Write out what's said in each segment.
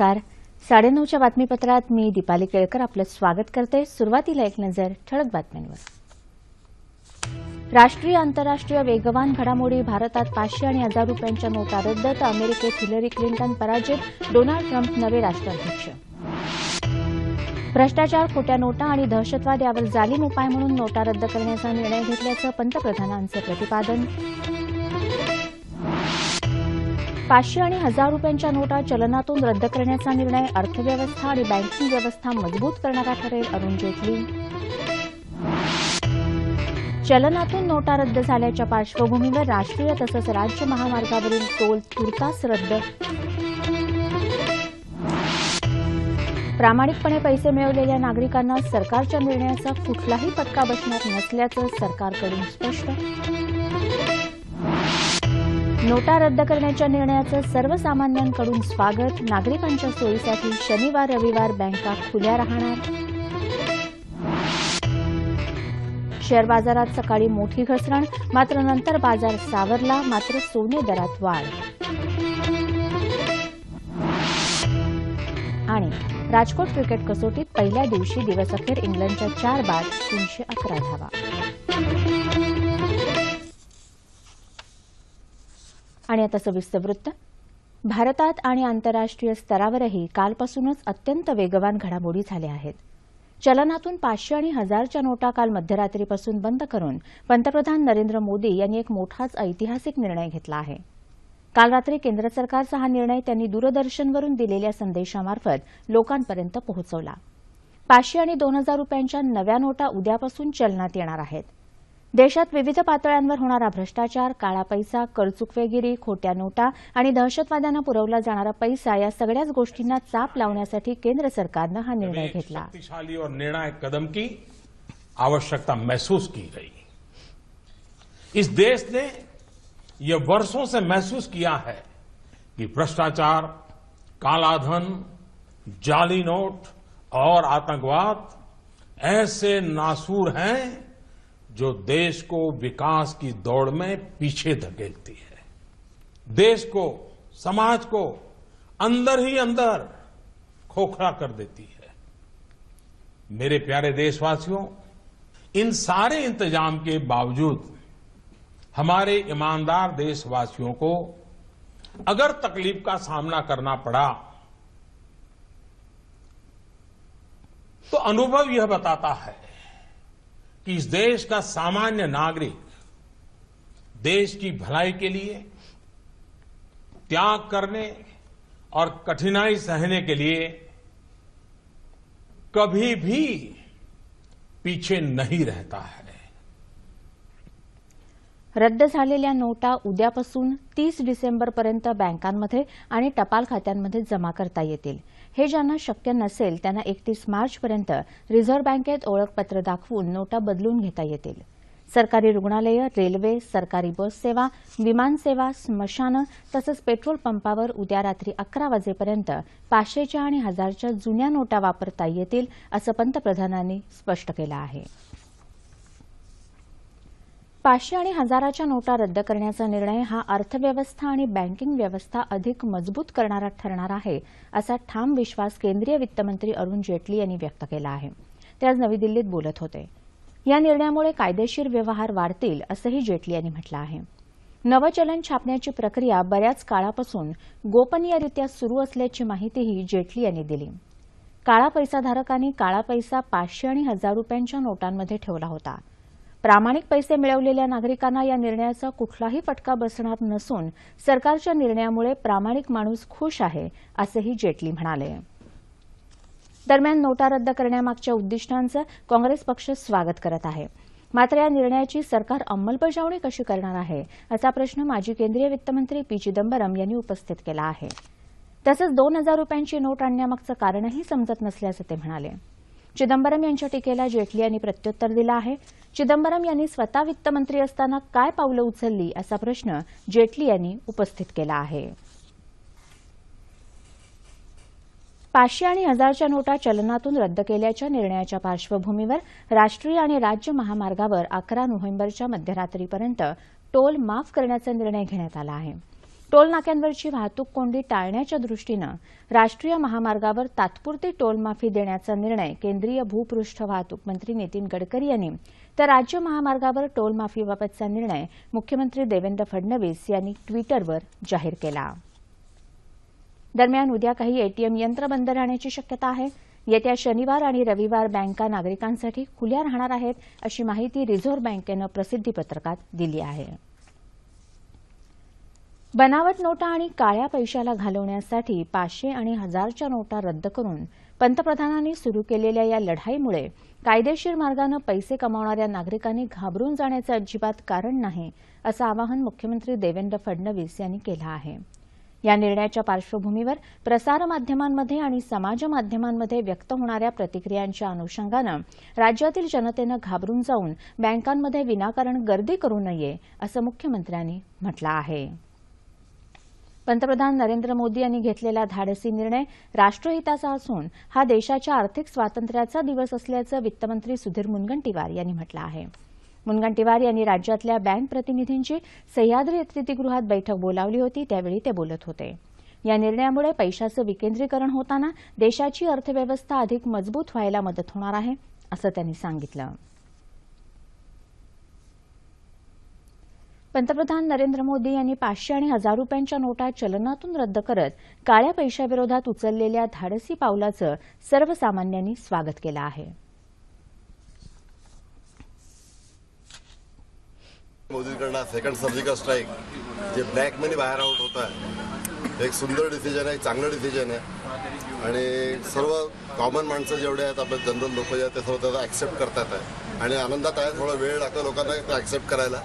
नमस्कार. साडेनऊच्या बातमीपत्रात मी दीपाली केळकर आपलं स्वागत करते. सुरुवातीला एक नजर ठळक बातम्यांवर. राष्ट्रीय आंतरराष्ट्रीय वेगवान घडामोडी भारतात पाचशे आणि हजार रुपयांच्या नोटा रद्द तर अमेरिकेत हिलरी क्लिंटन पराजित डोनाल्ड ट्रम्प नवे राष्ट्राध्यक्ष. भ्रष्टाचार खोट्या नोटा आणि दहशतवाद यावर जालीम उपाय म्हणून नोटा रद्द करण्याचा निर्णय घेतल्याचं पंतप्रधानांचं प्रतिपादन. पाचशे आणि हजार रुपयांच्या नोटा चलनातून रद्द करण्याचा निर्णय अर्थव्यवस्था आणि बँकिंग व्यवस्था मजबूत करणारा ठरेल अरुण जेटली. चलनातून नोटा रद्द झाल्याच्या पार्श्वभूमीवर राष्ट्रीय तसंच राज्य महामार्गावरील टोल तुर्तास रद्द. प्रामाणिकपणे पैसे मिळवलेल्या नागरिकांना सरकारच्या निर्णयाचा कुठलाही फटका बसणार नसल्याचं सरकारकडून स्पष्ट. नोटा रद्द करण्याच्या निर्णयाचं सर्वसामान्यांकडून स्वागत. नागरिकांच्या सोयीसाठी शनिवार रविवार बँका खुल्या राहणार. शेअर बाजारात सकाळी मोठी घसरण मात्र नंतर बाजार सावरला मात्र सोने दरात वाढ. आणि राजकोट क्रिकेट कसोटीत पहिल्या दिवशी दिवसअखेर इंग्लंडच्या चार बाद तीनशे अकरा धावा. आणि आता सविस्तर वृत्त. भारतात आणि आंतरराष्ट्रीय स्तरावरही कालपासूनच अत्यंत वेगवान घडामोडी झाल्या आहेत. चलनातून पाचशे आणि हजारच्या नोटा काल मध्यरात्रीपासून बंद करून पंतप्रधान नरेंद्र मोदी यांनी एक मोठाच ऐतिहासिक निर्णय घेतला आहे. काल रात्री केंद्र सरकारचा हा निर्णय त्यांनी दूरदर्शनवरून दिलेल्या संदेशामार्फत लोकांपर्यंत पोहोचवला. पाचशे आणि दोन हजार रुपयांच्या नव्या नोटा उद्यापासून चलनात येणार आहेत. देशात विविध पातळ्यांवर होणारा भ्रष्टाचार काळा पैसा करचुकवेगिरी खोट्या नोटा आणि दहशतवाद्यांना पुरवला जाणारा पैसा या सगळ्याच गोष्टींना चाप लावण्यासाठी केंद्र सरकारनं हा निर्णय घेतला. शक्तिशाली और निर्णायक कदम की आवश्यकता महसूस की गई। इस देश ने ये वर्षों से महसूस किया है कि भ्रष्टाचार कालाधन जाली नोट और आतंकवाद ऐसे नासूर हैं जो देश को विकास की दौड़ में पीछे धकेलती है। देश को, समाज को अंदर ही अंदर खोखला कर देती है। मेरे प्यारे देशवासियों, इन सारे इंतज़ाम के बावजूद हमारे ईमानदार देशवासियों को अगर तकलीफ़ का सामना करना पड़ा तो अनुभव यह बताता है कि इस देश का सामान्य नागरिक देश की भलाई के लिए, त्याग करने और कठिनाई सहने के लिए कभी भी पीछे नहीं रहता है। रद्द झालेल्या नोटा उद्यापासून तीस डिसेंबरपर्यंत बँकांमध्ये आणि टपाल खात्यांमध्ये जमा करता येतील. हे ज्यांना शक्य नसेल त्यांना एकतीस मार्चपर्यंत रिझर्व्ह बँकेत ओळखपत्र दाखवून नोटा बदलून घेता येतील. सरकारी रुग्णालयं रेल्वे सरकारी बस सेवा विमानसेवा स्मशानं तसंच पेट्रोल पंपावर उद्या रात्री अकरा वाजेपर्यंत पाचशेच्या आणि हजारच्या जुन्या नोटा वापरता येतील असं पंतप्रधानांनी स्पष्ट केलं आहे. पाचशे आणि हजाराच्या नोटा रद्द करण्याचा निर्णय हा अर्थव्यवस्था आणि बँकिंग व्यवस्था अधिक मजबूत करणारा ठरणार आहे असा ठाम विश्वास केंद्रीय वित्तमंत्री अरुण जेटली यांनी व्यक्त केला आहे. ते आज नवी दिल्लीत बोलत होते. या निर्णयामुळे कायदेशीर व्यवहार वाढतील असंही जेटली यांनी म्हटलं आहे. नवं चलन छापण्याची प्रक्रिया बऱ्याच काळापासून गोपनीयरित्या सुरू असल्याची माहितीही जेटली यांनी दिली. काळा पैसाधारकांनी काळा पैसा पाचशे आणि हजार रुपयांच्या नोटांमध्ये ठेवला होता. प्रामाणिक पैसे मिळवलेल्या नागरिकांना या निर्णयाचा कुठलाही फटका बसणार नसून सरकारच्या निर्णयामुळे प्रामाणिक माणूस खुश आहे असंही जेटली म्हणाले. दरम्यान नोटा रद्द करण्यामागच्या उद्दिष्टांचं काँग्रेस पक्ष स्वागत करत आहे. मात्र या निर्णयाची सरकार अंमलबजावणी कशी करणार आहे असा प्रश्न माजी केंद्रीय वित्तमंत्री पी चिदंबरम यांनी उपस्थित केला आहे. तसंच दोन हजार रुपयांची नोट आणण्यामागचं कारणही समजत नसल्याचं ते म्हणाले. चिदंबरम यांच्या टीकेला जेटली यांनी प्रत्युत्तर दिलं आहे. चिदंबरम यांनी स्वतः वित्तमंत्री असताना काय पावलं उचलली असा प्रश्न जेटली यांनी उपस्थित केला आहे. पाचशे आणि हजारच्या नोटा चलनातून रद्द केल्याच्या निर्णयाच्या पार्श्वभूमीवर राष्ट्रीय आणि राज्य महामार्गावर अकरा नोव्हेंबरच्या मध्यरात्रीपर्यंत टोल माफ करण्याचा निर्णय घेण्यात आला आहे. टोल नाक्यांवरची वाहतूक कोंडी टाळण्याच्या दृष्टीनं राष्ट्रीय महामार्गावर तात्पुरती टोल माफी देण्याचा निर्णय केंद्रीय भूपृष्ठ वाहतूक मंत्री नितीन गडकरी यांनी तर राज्य महामार्गावर टोलमाफीबाबतचा निर्णय मुख्यमंत्री देवेंद्र फडणवीस यांनी ट्विटरवर जाहीर केला. दरम्यान उद्या काही एटीएम यंत्र बंद राहण्याची शक्यता आहे. येत्या शनिवार आणि रविवार बँका नागरिकांसाठी खुल्या राहणार आहेत अशी माहिती रिझर्व्ह बँकेनं प्रसिद्धीपत्रकात दिली आहे. बनावट नोटा आणि काळ्या पैशाला घालवण्यासाठी पाचशे आणि हजारच्या नोटा रद्द करून पंतप्रधानांनी सुरू केलेल्या या लढाईमुळे कायदेशीर मार्गानं पैसे कमावणाऱ्या नागरिकांनी घाबरून जाण्याचं अजिबात कारण नाही असं आवाहन मुख्यमंत्री देवेंद्र फडणवीस यांनी केलं आहे. या निर्णयाच्या पार्श्वभूमीवर प्रसारमाध्यमांमध्ये आणि समाज माध्यमांमध्ये व्यक्त होणाऱ्या प्रतिक्रियांच्या अनुषंगानं राज्यातील जनतेनं घाबरून जाऊन बँकांमध्ये विनाकारण गर्दी करू नये असं मुख्यमंत्र्यांनी म्हटलं आहे. पंतप्रधान नरेंद्र मोदी यांनी घेतलेला धाडसी निर्णय राष्ट्रहिताचा असून हा देशाच्या आर्थिक स्वातंत्र्याचा दिवस असल्याचं वित्तमंत्री सुधीर मुनगंटीवार यांनी म्हटलं आहे. मुनगंटीवार यांनी राज्यातल्या बँक प्रतिनिधींची सह्याद्री अतिथीगृहात बैठक बोलावली होती त्यावेळी ते बोलत होते. या निर्णयामुळे पैशाचं विकेंद्रीकरण होताना देशाची अर्थव्यवस्था अधिक मजबूत व्हायला मदत होणार आहे असं त्यांनी सांगितलं. पंतप्रधान नरेंद्र मोदी यांनी पाचशे आणि हजार रुपयांच्या नोटा चलनातून रद्द करत काळ्या पैशाविरोधात उचललेल्या धाडसी पावलाचं सर्वसामान्यांनी स्वागत केलं आहे. मोदींकडनं सेकंड सर्जिकल स्ट्राईक जे ब्लॅक मनी बाहेर आउट होत आहे. एक सुंदर डिसिजन आहे एक चांगलं डिसिजन आहे. आणि सर्व कॉमन माणसं जेवढे आहेत आपले जनरल लोक जे आहेत ते सर्व त्याचा ऍक्सेप्ट करतात आहे. आणि आनंदात आहे थोडा वेळ लागतो लोकांना ॲक्सेप्ट ऍक्सेप्ट करायला.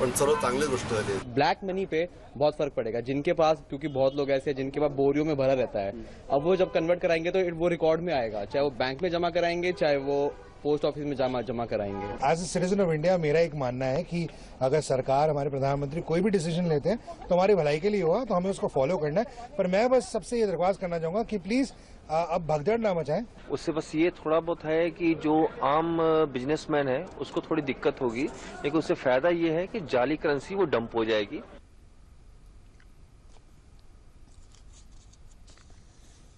पण सर्व चांगली गोष्ट झाली. आहे. ब्लैक मनी पे बहुत फ़र्क पड़ेगा। जिनके पास क्योंकि बहुत लोग ऐसे हैं जिनके पास बोरियों में भरा रहता है। अब वो जब कन्वर्ट कराएँगे तो वो रिकॉर्ड में आएगा। चाहे वो बैंक में जमा कराएँगे चाहे वो पोस्ट ऑफ़िस में जमा जमा कराएँगे। As a citizen of India मेरा एक मानना है कि अगर सरकार हमारे प्रधानमंत्री कोई भी डिसीज़न लेते हैं तो हमारी भलाई के लिए होगा तो हमें उसको फॉलो करना है। पर मैं बस सबसे ये दरख्वास्त करना चाहूँगा कि प्लीज़ अब भगदड़ ना मचाएं उससे बस ये थोड़ा बहुत है कि जो आम बिजनेसमैन है उसको थोड़ी दिक्कत होगी लेकिन उससे फायदा ये है कि जाली करेंसी वो डंप हो जाएगी।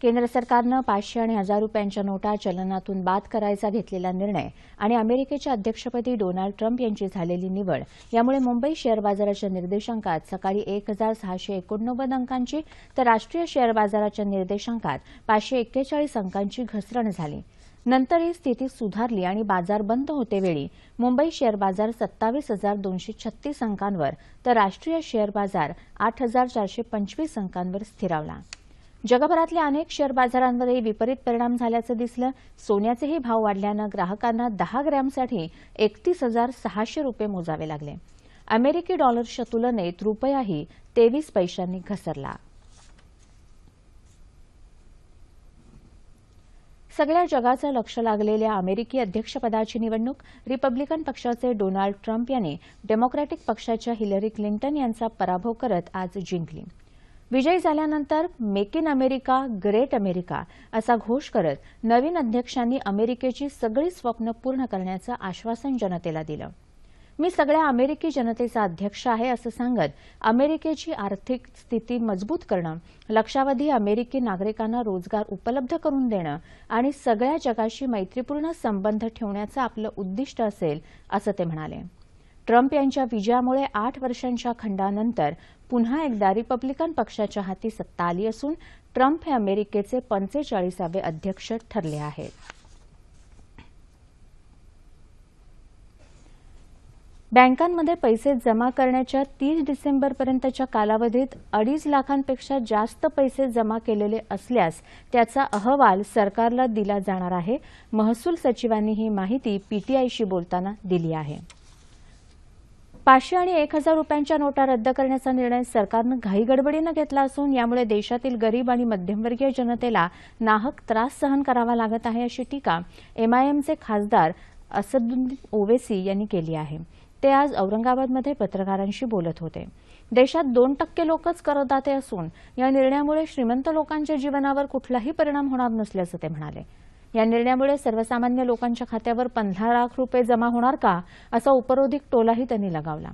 केंद्र सरकारनं पाचशे आणि हजार रुपयांच्या नोटा चलनातून बाद करायचा घेतलेला निर्णय आणि अमेरिकेच्या अध्यक्षपदी डोनाल्ड ट्रम्प यांची झालेली निवड यामुळे मुंबई शेअर बाजाराच्या निर्देशांकात सकाळी एक हजार सहाशे एकोणनव्वद अंकांची तर राष्ट्रीय शेअर बाजाराच्या निर्देशांकात पाचशे एक्केचाळीस अंकांची घसरण झाली. नंतर ही स्थिती सुधारली आणि बाजार बंद होतेवेळी मुंबई शेअर बाजार सत्तावीस हजार दोनशे छत्तीस अंकांवर तर राष्ट्रीय शेअर बाजार आठ हजार चारशे पंचवीस अंकांवर स्थिरावला. जगभरातल्या अनेक शेअर बाजारांवरही विपरीत परिणाम झाल्याचं दिसलं. सोन्याचेही भाव वाढल्यानं ग्राहकांना दहा ग्रॅमसाठी एकतीस हजार सहाशे रुपये मोजावे लागले. अमेरिकी डॉलरच्या तुलनेत रुपयाही तेवीस पैशांनी घसरला. सगळ्या जगाचं लक्ष लागलेल्या अमेरिकी अध्यक्षपदाची निवडणूक रिपब्लिकन पक्षाचे डोनाल्ड ट्रम्प यांनी डेमोक्रॅटिक पक्षाच्या हिलरी क्लिंटन यांचा पराभव करत आज जिंकली. विजयी झाल्यानंतर make in America great America असा घोष करत नवीन अध्यक्षांनी अमेरिकेची सगळी स्वप्न पूर्ण करण्याचं आश्वासन जनतेला दिलं. मी सगळ्या अमेरिकी जनतेचा अध्यक्ष आहे असं सांगत अमेरिकेची आर्थिक स्थिती मजबूत करणं लक्षावधी अमेरिकी नागरिकांना रोजगार उपलब्ध करून देणं आणि सगळ्या जगाशी मैत्रीपूर्ण संबंध ठेवण्याचं आपलं उद्दिष्ट असेल असं ते म्हणाले. ट्रम्प यांच्या विजयामुळे आठ वर्षांच्या खंडानंतर पुन्हा एकदा रिपब्लिकन पक्षाच्या हाती सत्ता आली असून ट्रम्प हे अमेरिकेचे पंचेचाळीसावे अध्यक्ष ठरले आहेत. बँकांमध्ये पैसे जमा करण्याच्या तीस डिसेंबरपर्यंतच्या कालावधीत अडीच लाखांपेक्षा जास्त पैसे जमा केलेले असल्यास त्याचा अहवाल सरकारला दिला जाणार आहे. महसूल सचिवांनी ही माहिती पीटीआयशी बोलताना दिली आहे. पाचशे आणि एक हजार रुपयांच्या नोटा रद्द करण्याचा निर्णय सरकारनं घाईगडबडीनं घेतला असून यामुळे देशातील गरीब आणि मध्यमवर्गीय जनतेला नाहक त्रास सहन करावा लागत आहे अशी टीका एमआयएमचे खासदार असदुद्दीन ओवेसी यांनी केली आहे. ते आज औरंगाबादमध्ये पत्रकारांशी बोलत होते. देशात दोन टक्के लोकच करदाते असून या निर्णयामुळे श्रीमंत लोकांच्या जीवनावर कुठलाही परिणाम होणार नसल्याचं ते म्हणाले. या निर्णयामुळे सर्वसामान्य लोकांच्या खात्यावर पंधरा लाख रुपये जमा होणार का असा उपरोधिक टोलाही त्यांनी लगावला.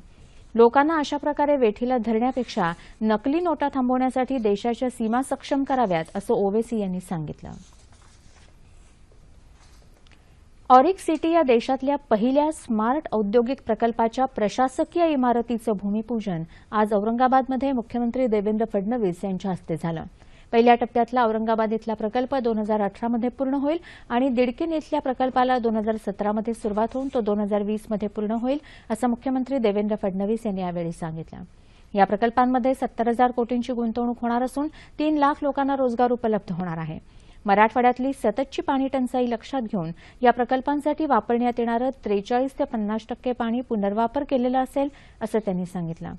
लोकांना अशा प्रकारे वेठीला धरण्यापेक्षा नकली नोटा थांबवण्यासाठी देशाच्या सीमा सक्षम कराव्यात असं ओवेसी यांनी सांगितलं. ऑरिक सिटी या देशातल्या पहिल्या स्मार्ट औद्योगिक प्रकल्पाच्या प्रशासकीय इमारतीचं भूमिपूजन आज औरंगाबादमध्ये मुख्यमंत्री देवेंद्र फडणवीस यांच्या हस्ते झालं. पहिल्या टप्प्यातला औरंगाबाद इथला प्रकल्प दोन हजार अठरामध्ये पूर्ण होईल आणि दिडकीन इथल्या प्रकल्पाला दोन हजार सतरामध्ये सुरुवात होऊन तो दोन हजार वीसमध्ये पूर्ण होईल असं मुख्यमंत्री देवेंद्र फडणवीस यांनी यावेळी सांगितलं. या प्रकल्पांमध्ये सत्तर हजार कोटींची गुंतवणूक होणार असून तीन लाख लोकांना रोजगार उपलब्ध होणार आहे. मराठवाड्यातली सततची पाणी टंचाई लक्षात घेऊन या प्रकल्पांसाठी वापरण्यात येणारं त्रेचाळीस ते पन्नास टक्के पाणी पुनर्वापर केलेलं असेल असं त्यांनी सांगितलं.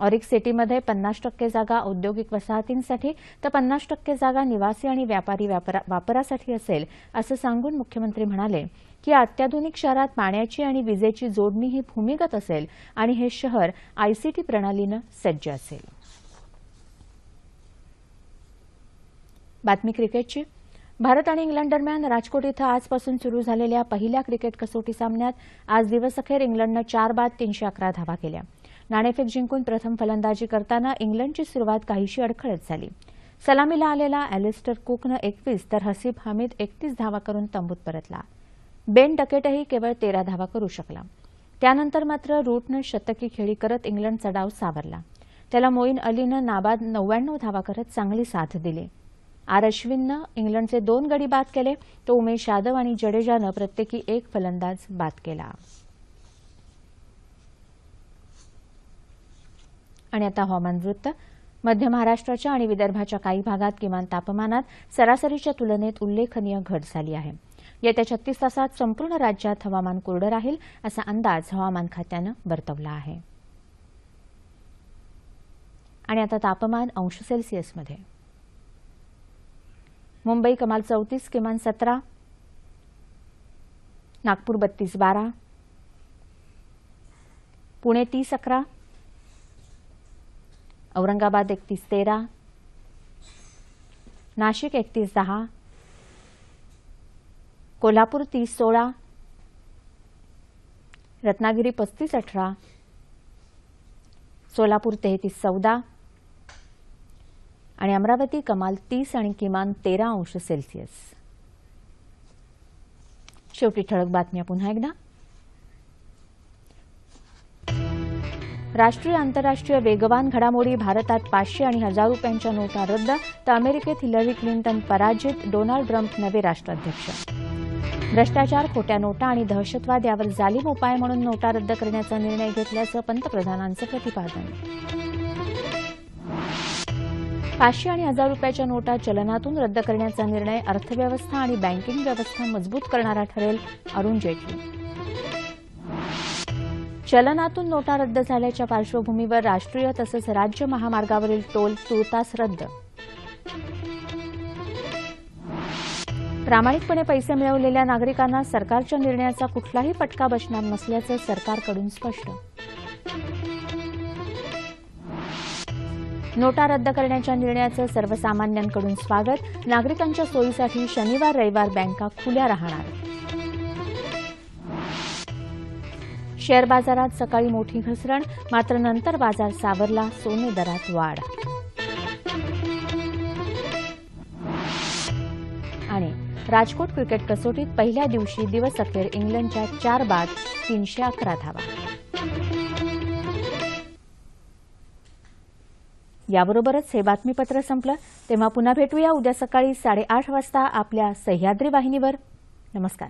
ऑरिक सिटीमध्ये पन्नास टक्के जागा औद्योगिक वसाहतींसाठी तर पन्नास टक्के जागा निवासी आणि व्यापारी वापरासाठी असेल असं सांगून मुख्यमंत्री म्हणाले की अत्याधुनिक शहरात पाण्याची आणि विजेची जोडणी ही भूमिगत असेल आणि हे शहर आयसीटी प्रणालीनं सज्ज असेल. बातमी क्रिकेटची. भारत आणि इंग्लंड दरम्यान राजकोट इथं आजपासून सुरू झालेल्या पहिल्या क्रिकेट कसोटी सामन्यात आज दिवसअखेर इंग्लंडनं चार बाद तीनशे अकरा धावा केल्या. नाणेफेक जिंकून प्रथम फलंदाजी करताना इंग्लंडची सुरुवात काहीशी अडखळत झाली. सलामीला आलेला अॅलिस्टर कुकनं एकवीस तर हसीब हमीद एकतीस धावा करून तंबूत परतला. बेन डकेटही केवळ तेरा धावा करू शकला. त्यानंतर मात्र रूटनं शतकी खेळी करत इंग्लंडचा डाव सावरला. त्याला मोईन अलीनं नाबाद नव्याण्णव धावा करत चांगली साथ दिली. आर अश्विननं इंग्लंडचे दोन गडी बाद केले तर उमेश यादव आणि जडेजानं प्रत्येकी एक फलंदाज बाद केला. आणि आता हवामान वृत्त. मध्य महाराष्ट्राच्या आणि विदर्भाच्या काही भागात किमान तापमानात सरासरीच्या तुलनेत उल्लेखनीय घट झाली आहे. येत्या छत्तीस तासात संपूर्ण राज्यात हवामान कोरडं राहील असा अंदाज हवामान खात्यानं वर्तवला आहे. आणि आता तापमान अंश सेल्सिअसमध्ये मुंबई कमाल चौतीस किमान सतरा. नागपूर बत्तीस बारा. पुणे तीस अकरा. औरंगाबाद एकतीस तेरा नाशिक एकतीस दहा कोल्हापूर तीस सोळा रत्नागिरी पस्तीस अठरा सोलापूर तेहतीस चौदा आणि अमरावती कमाल तीस आणि किमान तेरा अंश सेल्सिअस. शेवटी ठळक बातम्या पुन्हा एकदा. राष्ट्रीय आंतरराष्ट्रीय वेगवान घडामोडी भारतात पाचशे आणि हजार रुपयांच्या नोटा रद्द तर अमेरिकेत हिलरी क्लिंटन पराजित डोनाल्ड ट्रम्प नवे राष्ट्राध्यक्ष. भ्रष्टाचार खोट्या नोटा आणि दहशतवाद यावर जालीम उपाय म्हणून नोटा रद्द करण्याचा निर्णय घेतल्याचं पंतप्रधानांचं प्रतिपादन. पाचशे आणि हजार रुपयाच्या नोटा चलनातून रद्द करण्याचा निर्णय अर्थव्यवस्था आणि बँकिंग व्यवस्था मजबूत करणारा ठरेल अरुण जेटली. चलनातून नोटा रद्द झाल्याच्या पार्श्वभूमीवर राष्ट्रीय तसंच राज्य महामार्गावरील टोल तुर्तास रद्द. प्रामाणिकपणे पैसे मिळवलेल्या नागरिकांना सरकारच्या निर्णयाचा कुठलाही फटका बसणार नसल्याचं सरकारकडून स्पष्ट. नोटा रद्द करण्याच्या निर्णयाचं सर्वसामान्यांकडून स्वागत. नागरिकांच्या सोयीसाठी शनिवार रविवार बँका खुल्या राहणार. शेअर बाजारात सकाळी मोठी घसरण मात्र नंतर बाजार सावरला सोने दरात वाढ. आणि राजकोट क्रिकेट कसोटीत पहिल्या दिवशी दिवस अखेर इंग्लंडच्या चार बाद तीनशे अकरा धावा. याबरोबरच हे बातमीपत्र संपलं. तेव्हा पुन्हा भेटूया. उद्या सकाळी साडेआठ वाजता आपल्या सह्याद्री वाहिनीवर. नमस्कार.